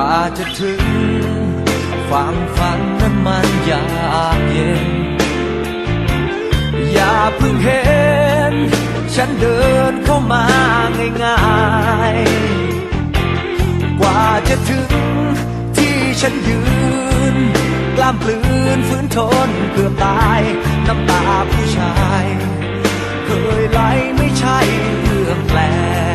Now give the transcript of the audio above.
ว่าจะถึงฝั่งฝันนั้นมันยากเย็น อย่าเพิ่งเห็น ฉันเดินเข้ามาง่ายๆ กว่าจะถึงที่ฉันยืน กล้ามปลืนฝืนทนเกือบตาย น้ำตาผู้ชาย เคยไหลไม่ใช่เรื่องแปลก